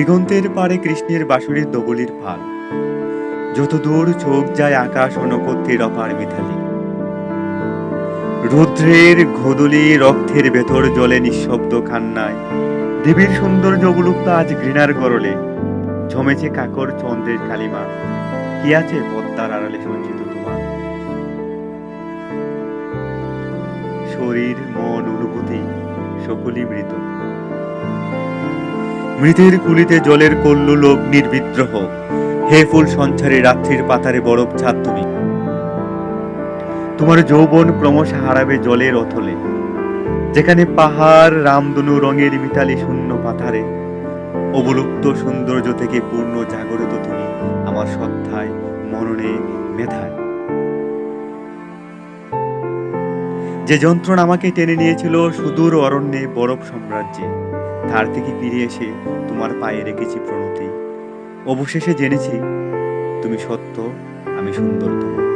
দিগন্তের পারে কৃষ্ণের বাঁশুড়ির দবলির ফাল। যত দূর চোখ যায় আকাশ ও নক্ষত্রের অপার মিথালি। রুদ্রের ঘোদলি রক্তের ভেতর জলে নিঃশব্দ কান্নায়। দেবীর সৌন্দর্য অবলুপ্ত আজ ঘৃণার গরলে। জমেছে কাকর চন্দ্রের কালিমা। কি আছে পদ্মার আড়ালে সঞ্চিত তোমার? শরীর, মন, অনুভূতি সকলই মৃত। মৃতের কুলিতে জলের কল্লোল অগ্নির বিদ্রোহ হে ফুল সঞ্চারে রাত্রির পাতারে বরফ ছাদ তুমি। তোমার যৌবন ক্রমশ হারাবে জলের অথলে। যেখানে পাহাড় রামদনু রঙের মিতালি শূন্য পাথারে অবলুপ্ত সৌন্দর্য থেকে পূর্ণ জাগরিত তুমি আমার শ্রদ্ধায় মননে মেধায়। যে যন্ত্রণা আমাকে টেনে নিয়েছিল, সুদূর অরণ্যে বরফ সাম্রাজ্যে। তার থেকে ফিরে এসে তোমার পায়ে রেখেছি প্রণতি। অবশেষে জেনেছি তুমি সত্য আমি সুন্দরতম